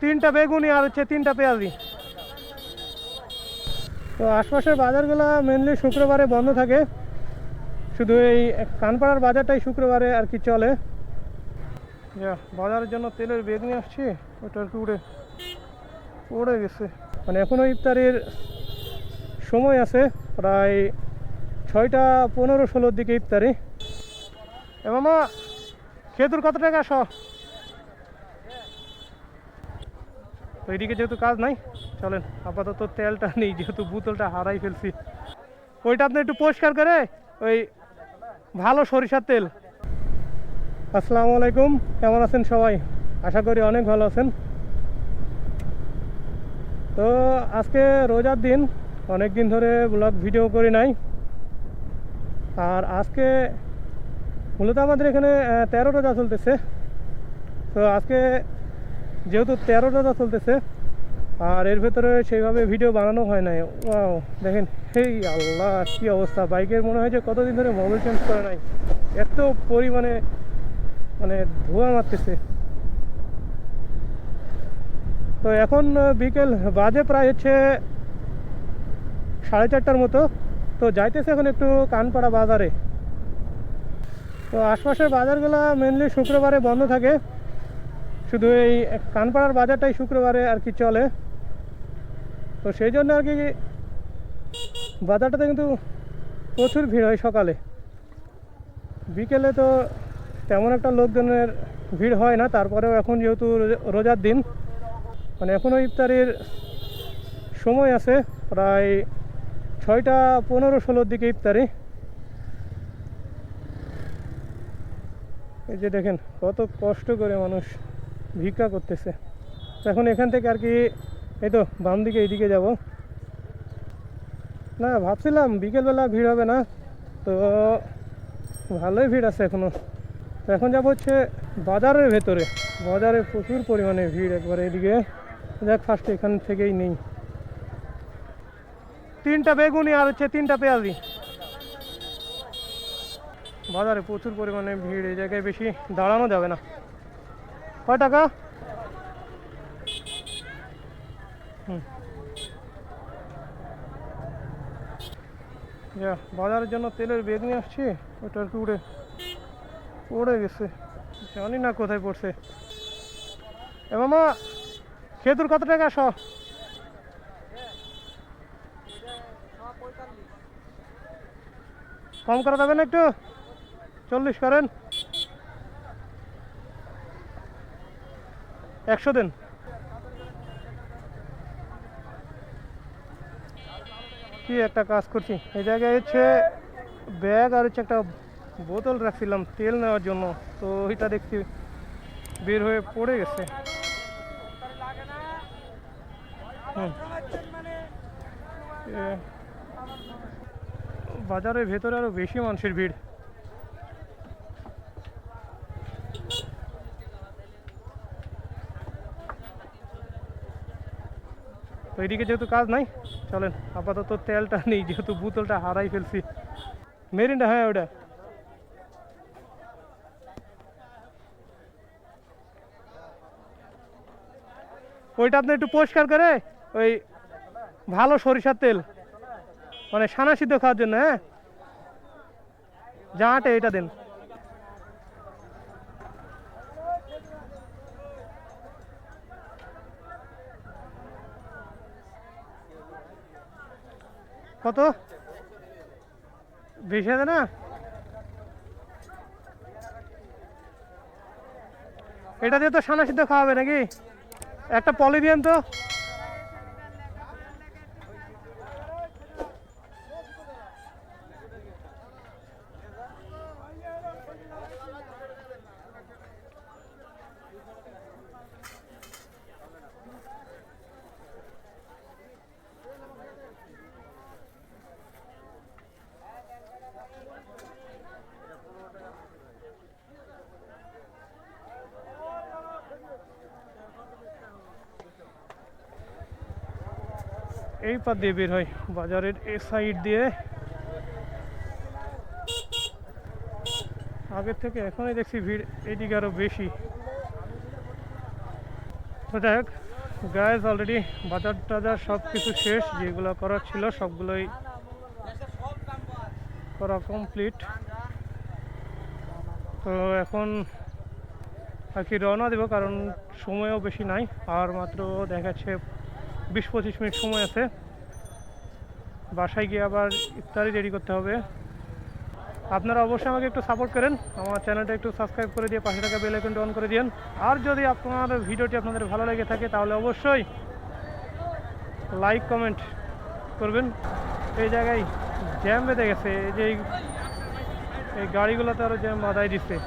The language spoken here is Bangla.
তিনটা বেগুনি আর হচ্ছে তিনটা পেঁয়াজি তো আশপাশের বাজারগুলো মেনলি শুক্রবারে বন্ধ থাকে। শুধু এই কানপাড়ার বাজারটাই শুক্রবারে আর কি চলে। বাজারের জন্য তেলের বেগ নিয়ে আসছি, ওটা আর কি উড়ে উড়ে গেছে। মানে এখনও ইফতারির সময় আছে, প্রায় ছয়টা পনেরো ষোলোর দিকে ইফতারি। এ মামা খেতুর কত টাকা শ তো এইদিকে যেহেতু কাজ নাই, চলেন আপাতত তেলটা নেই, যেহেতু বোতলটা হারাই ফেলছি। ওইটা আপনি একটু পরিষ্কার করে ওই ভালো সরিষার তেল। আসসালামু আলাইকুম, কেমন আছেন সবাই? আশা করি অনেক ভালো আছেন। তো আজকে রোজার দিন অনেক দিন ধরে ব্লগ ভিডিও করি নাই। আর আজকে মূলত আমাদের এখানে তেরো রোজা চলতেছে। তো আজকে যেহেতু তেরো রোজা চলতেছে, আর এর ভেতরে সেইভাবে ভিডিও বানানো হয় নাই। ওয়াও দেখেন, হেই আল্লাহ, কি অবস্থা। বাইকের মনে হয় যে কতদিন ধরে মোবাইল চেঞ্জ করে নাই। এত পরিমাণে মানে ধোঁয়া মারতেছে। তো এখন বিকেল বাজে প্রায় হচ্ছে সাড়ে চারটার মতো। তো যাইতেছে এখন একটু কানপাড়া বাজারে। তো আশপাশের বাজারগুলো মেনলি শুক্রবারে বন্ধ থাকে। শুধু এই কানপাড়ার বাজারটাই শুক্রবারে আর কি চলে। তো সেই জন্য আর কি বাজারটাতে কিন্তু প্রচুর ভিড় হয় সকালে। বিকেলে তো তেমন একটা লোকজনের ভিড় হয় না, তারপরেও এখন যেহেতু রোজার দিন মানে এখনও ইফতারির সময় আছে প্রায় ছয়টা পনেরো ষোলোর দিকে ইফতারি। এই যে দেখেন কত কষ্ট করে মানুষ ভিক্ষা করতেছে। এখন এখান থেকে আর কি এই তো বাম দিকে এইদিকে যাব। না, ভাবছিলাম বিকেলবেলা ভিড় হবে না, তো ভালোই ভিড় আছে এখনও। তো এখন যাব হচ্ছে বাজারের ভেতরে। বাজারে প্রচুর পরিমাণে ভিড় একবার এদিকে। দেখ ফার্স্ট এখান থেকেই নেই। তিনটা বেগুনি আর হচ্ছে তিনটা পেঁয়াজি। বাজারে প্রচুর পরিমাণে ভিড়, এই জায়গায় বেশি দাঁড়ানো যাবে না। কয় টাকা? বাজারের জন্য তেলের বেগ নিয়ে আসছি, ওটা আর কি উড়ে উড়ে গেছে। জানি না কোথায় পড়ছে। এ মামা খেতুর কত টাকা শ কম করা যাবে না একটু? চল্লিশ করেন। একশো দিন। কি একটা কাজ করছি। এই জায়গায় হচ্ছে ব্যাগ আর হচ্ছে একটা বোতল রাখছিলাম তেল নেওয়ার জন্য। তো ওইটা দেখছি বের হয়ে পড়ে গেছে। হুম। বাজারের ভেতরে আরও বেশি মানুষের ভিড়। তো এইদিকে যেহেতু কাজ নাই, চলেন আপাতত তেলটা নেই, যেহেতু বোতলটা হারাই ফেলছি। মেরিনটা হ্যাঁ ওটা ওইটা আপনি একটু পরিষ্কার করে ওই ভালো সরিষার তেল মানে সানা সিদ্ধ খাওয়ার জন্য হ্যাঁ? জাঁটে এটা দিন। কত? বেশি আছে না? এটা দিয়ে তো সানা সিদ্ধ খাওয়াবে নাকি? একটা পলি দিয়েন তো। এই পথ দিয়ে বের হয়। বাজারের এ সাইড দিয়ে। আগের থেকে এখনই দেখছি ভিড় এদিকে আরও বেশি। তো যাই হোক অলরেডি বাজার টাজার সব কিছু শেষ, যেগুলো করার ছিল সবগুলোই করা কমপ্লিট তো এখন আর কি রওনা দেবো, কারণ সময়ও বেশি নাই, আর মাত্র দেখাচ্ছে বিশ পঁচিশ মিনিট সময় আছে। বাসায় গিয়ে আবার ইফতারি রেডি করতে হবে। আপনারা অবশ্যই আমাকে একটু সাপোর্ট করেন। আমার চ্যানেলটা একটু সাবস্ক্রাইব করে দিয়ে পাশে থাকা বেল আইকনটা অন করে দিন আর যদি আপনার ভিডিওটি আপনাদের ভালো লেগে থাকে, তাহলে অবশ্যই লাইক কমেন্ট করবেন। এই জায়গায় জ্যাম বেঁধে গেছে। এই যে এই- গাড়িগুলোতে আরও জ্যাম বাধাই দিচ্ছে।